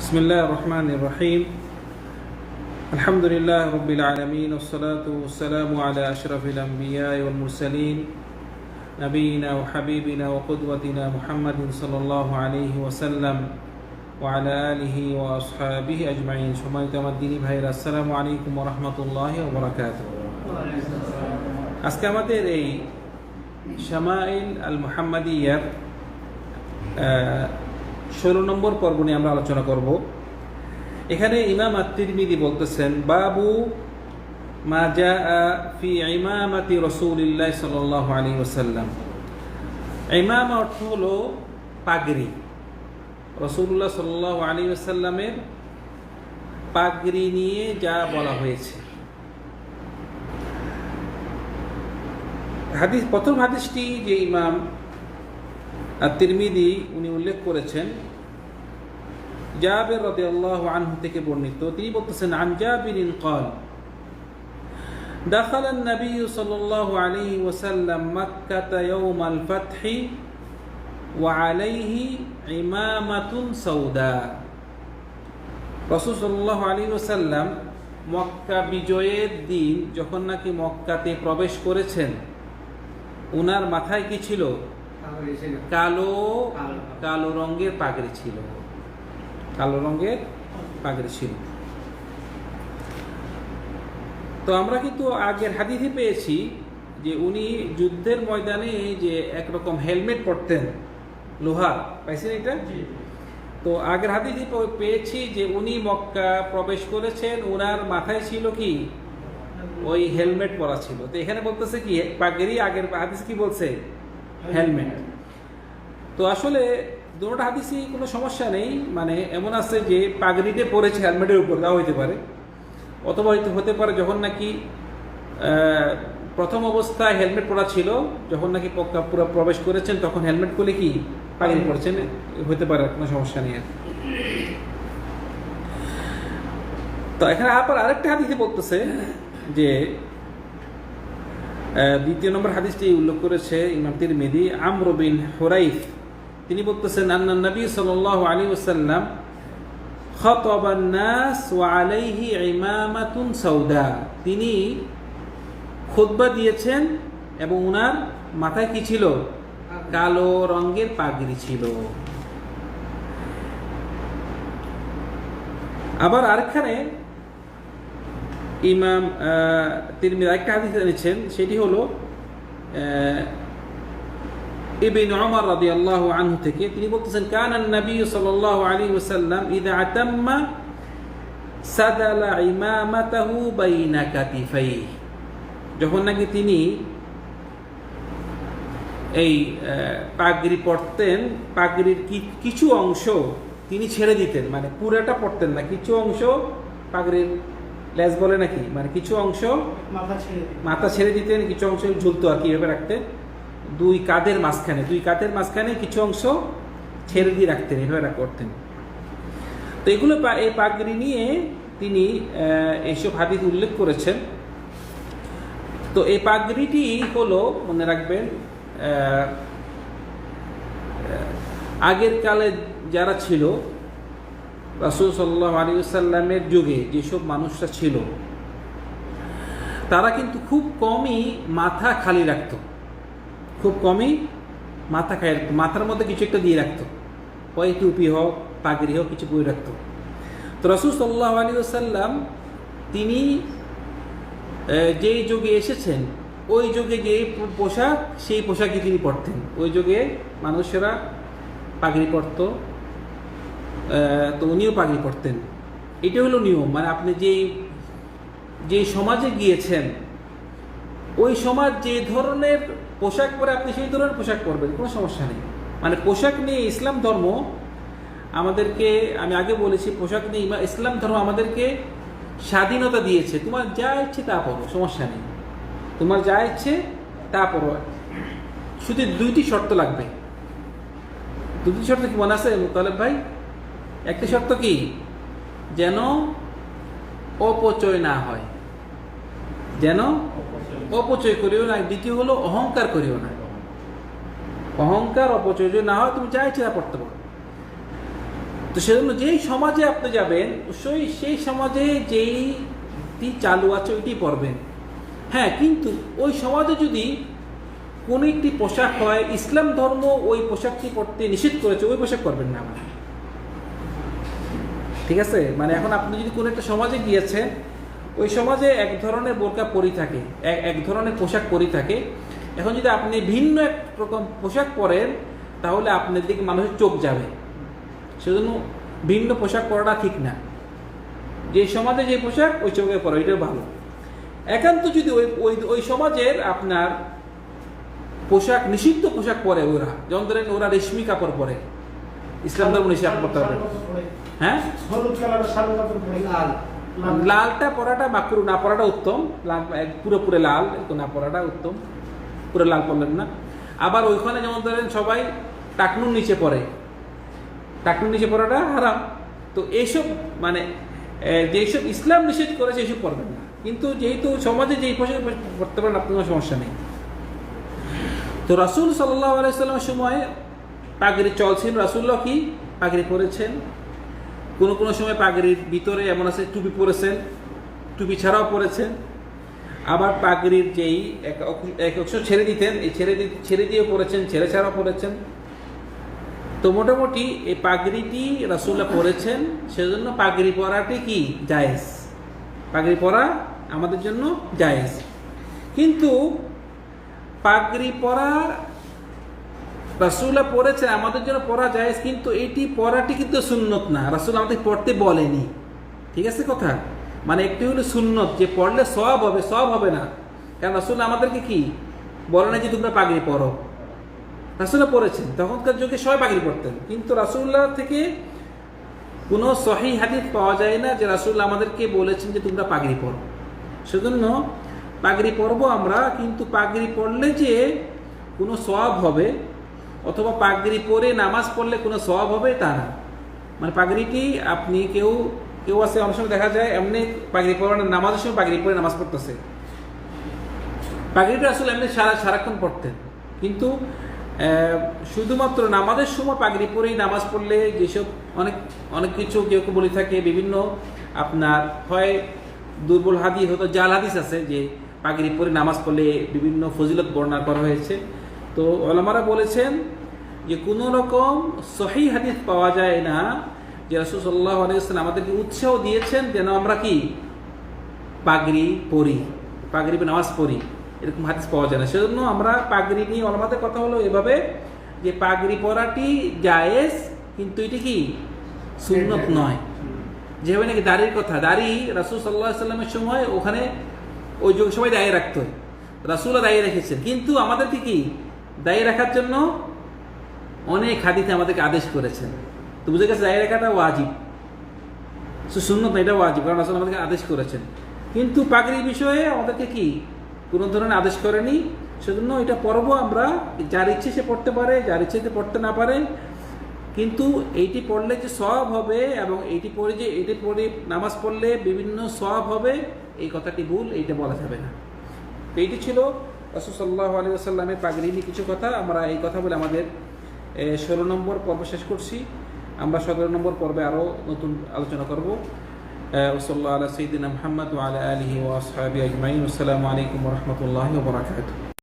بسم الله الرحمن الرحيم الحمد لله رب العالمين والصلاة والسلام على أشرف الأنبياء والمرسلين نبينا وحبيبنا وقدوتنا محمد صلى الله عليه وسلم وعلى آله وأصحابه أجمعين সম্মানিত আমার দিনী ভাইরা আসসালামু আলাইকুম ওরহমতুল্লাহ ওবরাকাত আজকে আমাদের এই শামাইল আল মুহাম্মাদিয়ার ষোলো নম্বর পর্ব নিয়ে আমরা আলোচনা করব। এখানে ইমাম আত্মিরমিদি বলতেছেন, বাবু মা জা ফি ইমামাতি রসুলিল্লাহ সাল্লাহ আলী ওসাল্লাম ইমাম অর্থ হলো পাগড়ি। রসুল্লাহ সাল্লাহ আলী ওসাল্লামের পাগড়ি নিয়ে যা বলা হয়েছে। হাদিস প্রথম হাদিসটি যে ইমাম আর তিরমিদি উনি উল্লেখ করেছেন জাবের রাদিয়াল্লাহু আনহু থেকে বর্ণিত তিনি বলতেছেন আন জাবিরিন قال دخل النبي صلى الله عليه وسلم مكة يوم الفتح وعليه عمامة سوداء রসুল সাল্লাহ আলী ওসাল্লাম মক্কা বিজয়ের দিন যখন নাকি মক্কাতে প্রবেশ করেছেন উনার মাথায় কি ছিল কালো কালো। রঙের পাগড়ি ছিল। কালো রঙের পাগড়ি ছিল। তো আমরা কিন্তু আগের হাদিসে পেয়েছি যে উনি যুদ্ধের ময়দানে যে একরকম হেলমেট পরতেন লোহার পাইছেন এটা? তো আগের হাদিসে পেয়েছি যে উনি মক্কা প্রবেশ করেছেন ওনার মাথায় ছিল কি? ওই হেলমেট পরা ছিল। তো এখানে বলতেছে কি পাগড়ি আগের হাদিস কি বলছে? হেলমেট। তো আসলে দুটো হাদিসই কোনো সমস্যা নেই। মানে এমন আছে যে পাগড়িতে পড়েছে হেলমেটের উপর দেওয়া হইতে পারে। অথবা হয়তো হতে পারে যখন নাকি প্রথম অবস্থায় হেলমেট পরা ছিল, যখন নাকি পুরো প্রবেশ করেছেন, তখন হেলমেট করলে কি পাগড়ি পড়েছেন হতে পারে, কোনো সমস্যা নেই আর তো এখানে আবার আরেকটা হাদিসে বলতেছে যে দ্বিতীয় নম্বর হাদিসটি উল্লেখ করেছে ইমামতির মেদি আমরবিন হুরাইফ। তিনি বলতেছেন, আন্না নবী সাল আলী ওসাল্লাম সৌদা তিনি খুদ্া দিয়েছেন এবং ওনার মাথায় কি ছিল? কালো রঙের পাগড়ি ছিল। আবার আরেকখানে ইমাম তিরমির একটা হাদিস এনেছেন সেটি হলো ইবিন ওমর রাদিয়াল্লাহু আনহু থেকে তিনি বলতেছেন, কান নবী সাল্লাল্লাহু আলাইহি ওয়াসাল্লাম ইদা আতাম্মা সাদালা ইমামাতাহু বাইনা কাতিফাইহি। যখন নাকি তিনি এই পাগড়ি পড়তেন পাগড়ির কিছু অংশ তিনি ছেড়ে দিতেন মানে পুরাটা পড়তেন না, কিছু অংশ পাগড়ির লেজ বলে নাকি? মানে কিছু অংশ মাথা ছেড়ে দিতেন কিছু অংশ ঝুলতো আর কি এভাবে রাখতেন দুই কাদের মাঝখানে দুই কাদের মাঝখানে কিছু অংশ ছেড়ে দিয়ে রাখতেন এভাবে করতেন। তো এগুলো এই পাগড়ি নিয়ে তিনি এইসব হাদিস উল্লেখ করেছেন। তো এই পাগড়িটি হলো মনে রাখবেন আগের কালে যারা ছিল রাসুল সাল্লাহ আলী সাল্লামের যুগে যেসব মানুষরা ছিল, তারা কিন্তু খুব কমই মাথা খালি রাখত। খুব কমই মাথা খাই রাখতো। মাথার মধ্যে কিছু একটা দিয়ে রাখতো। ওই টুপি হোক, পাগড়ি হোক, কিছু বই রাখতো। তো রসুল সাল্লাহ আলী সাল্লাম তিনি যেই যুগে এসেছেন, ওই যুগে যে পোশাক, সেই পোশাকই তিনি পরতেন। ওই যুগে মানুষেরা পাগড়ি পরতো তো উনিও পাগড়ি পরতেন এটা হলো নিয়ম। মানে আপনি যেই যে সমাজে গিয়েছেন, ওই সমাজ যে ধরনের পোশাক পরে আপনি সেই ধরনের পোশাক পরবেন, কোনো সমস্যা নেই। মানে পোশাক নিয়ে ইসলাম ধর্ম আমাদেরকে, আমি আগে বলেছি, পোশাক নিয়ে ইসলাম ধর্ম আমাদেরকে স্বাধীনতা দিয়েছে। তোমার যা ইচ্ছে তা পড়ো সমস্যা নেই। তোমার যা ইচ্ছে তা পড়ো শুধু দুইটি শর্ত লাগবে। দুটি শর্ত কি মনে আছে, মুতালেব ভাই? একটি শর্ত কি? যেন অপচয় না হয়। যেন অপচয় করিও না। দ্বিতীয় হলো অহংকার করিও না। অহংকার, অপচয় যদি না হয়, তুমি যা ইচ্ছে তা পড়তে পারো। তো সেজন্য যেই সমাজে আপনি যাবেন সেই সেই সমাজে যেইটি চালু আছে, ওইটি পরবেন হ্যাঁ কিন্তু ওই সমাজে যদি কোনো একটি পোশাক হয়, ইসলাম ধর্ম ওই পোশাকটি পরতে নিষেধ করেছে, ওই পোশাক করবেন না আপনি। ঠিক আছে? মানে এখন আপনি যদি কোনো একটা সমাজে গিয়েছেন, ওই সমাজে এক ধরনের বোরকা পরি থাকে, এক ধরনের পোশাক পরি থাকে। এখন যদি আপনি ভিন্ন এক রকম পোশাক পরেন, তাহলে আপনার দিকে মানুষের চোখ যাবে। সেজন্য ভিন্ন পোশাক পরাটা ঠিক না। যে সমাজে যে পোশাক, ওই চোখে পরা এটাও ভালো। একান্ত যদি ওই ওই ওই সমাজের আপনার পোশাক, নিষিদ্ধ পোশাক পরে ওরা, যেমন ধরেন ওরা রেশমি কাপড় পরে। ইসলাম ধর্ম নিষেধ করতে হবে। হ্যাঁ? লালটা পরাটা মাকরু না, পরাটা উত্তম। লাল পুরোপুরে লাল না, পরাটা উত্তম। পুরো লাল পরলেন না। আবার ওইখানে যেমন ধরেন সবাই টাকনুর নিচে পড়ে। টাকনুর নিচে পড়াটা হারাম। তো এইসব মানে যেসব ইসলাম নিষেধ করেছে এইসব পড়বেন না। কিন্তু যেহেতু সমাজে যেই পোশাক পড়তে পারেন, আপনার সমস্যা নেই। তো রাসুল সাল্লাহ আলাইসাল্লামের সময় পাগড়ি চলছেন রাসুল্লাহ কি? পাগড়ি পরেছেন। কোনো কোনো সময় পাগড়ির ভিতরে এমন আছে, টুপি পরেছেন, টুপি ছাড়াও পরেছেন। আবার পাগড়ির যেই এক অংশ- ছেড়ে দিতেন, এই ছেড়ে ছেড়ে দিয়ে পরেছেন, ছেড়ে ছাড়াও পরেছেন। তো মোটামুটি এই পাগড়িটি রাসুল্লাহ পরেছেন, সেজন্য পাগড়ি পরাটি কি? জায়েজ। পাগড়ি পরা আমাদের জন্য জায়েজ। কিন্তু পাগড়ি পরা রাসুল্লাহ পড়েছেন, আমাদের জন্য পড়া যায় কিন্তু এটি পড়াটি কিন্তু সুন্নত না। রাসুল আমাদের পড়তে বলেনি। ঠিক আছে কথা? মানে একটি হলো সুন্নত, যে পড়লে সব হবে সব হবে না। কারণ রাসুল আমাদেরকে কি? বলে না যে তোমরা পাগড়ি পড়ো রাসুল্লাহ পড়েছেন, তখনকার যুগে সবাই পাগড়ি পড়তেন কিন্তু রাসুল্লাহ থেকে কোনো সহি হাদিস পাওয়া যায় না যে রাসুল্লাহ আমাদেরকে বলেছেন যে তোমরা পাগড়ি পড়ো সেজন্য পাগড়ি পরবো আমরা, কিন্তু পাগড়ি পড়লে যে কোনো সওয়াব হবে অথবা পাগড়ি পরে নামাজ পড়লে কোনো সওয়াব হবে? তা না। মানে পাগড়িটি আপনি কেউ কেউ আছে অনেক সময় দেখা যায়, এমনি পাগড়ি পরে নামাজের সময় পাগড়ি পরে নামাজ পড়তেছে। পাগড়িটা আসলে এমনি সারা, সারাক্ষণ পড়তেন। কিন্তু শুধুমাত্র নামাজের সময় পাগড়ি পরেই নামাজ পড়লে যেসব অনেক অনেক কিছু কেউ কেউ বলে থাকে, বিভিন্ন আপনার হয় দুর্বল হাদি, হয়তো জাল হাদিস আছে যে পাগড়ি পরে নামাজ পড়লে বিভিন্ন ফজিলত বর্ণনা করা হয়েছে। তো ওলামারা বলেছেন যে কোনো রকম সহি হাদিস পাওয়া যায় না যে রাসুল সাল্লাহ আলাইসাল্লাম আমাদেরকে উৎসাহ দিয়েছেন যেন আমরা কি? পাগড়ি পরি পাগড়ি পরে নামাজ পড়ি। এরকম হাদিস পাওয়া যায় না। সেজন্য আমরা পাগড়ি নিয়ে আমাদের কথা হলো এভাবে যে পাগড়ি পরাটি জায়েজ কিন্তু এটি কি? সুন্নত নয়। যেভাবে নাকি দাড়ির কথা দাড়ি রাসুল সাল্লাহ সাল্লামের সময় ওখানে ওই যুগ সবাই দায়ী রাখতো। রাসুলও দায়ী রেখেছেন। কিন্তু আমাদেরকে কি? দায়ী রাখার জন্য অনেক হাদিতে আমাদেরকে আদেশ করেছেন। তো বুঝে গেছে দায়ী রাখাটা ওয়াজিব। সুন্নত না, এটা ওয়াজিব। কারণ আসলে আমাদেরকে আদেশ করেছেন। কিন্তু পাগড়ির বিষয়ে আমাদেরকে কি কোনো ধরনের আদেশ করেনি? সেজন্য এটা পড়ব আমরা। যার ইচ্ছে সে পড়তে পারে, যার ইচ্ছে সে পড়তে না পারে। কিন্তু এইটি পড়লে যে সব হবে এবং এইটি পড়ে যে এটি পড়ে নামাজ পড়লে বিভিন্ন সব হবে, এই কথাটি ভুল, এইটা বলা যাবে না। এইটি ছিল রসুল্লাহ আলী আসাল্লামের পাগড়ি কিছু কথা, আমরা এই কথা বলে আমাদের ষোলো নম্বর পর্ব শেষ করছি। আমরা সতেরো নম্বর পর্বে আরও নতুন আলোচনা করব। ওসল্লা আলা সঈদিন মোহাম্মদ আলা আলহি ওয়াসহাবি আজমাইন। আসসালামু আলাইকুম রহমতুল্লাহ বরাকাতুহ।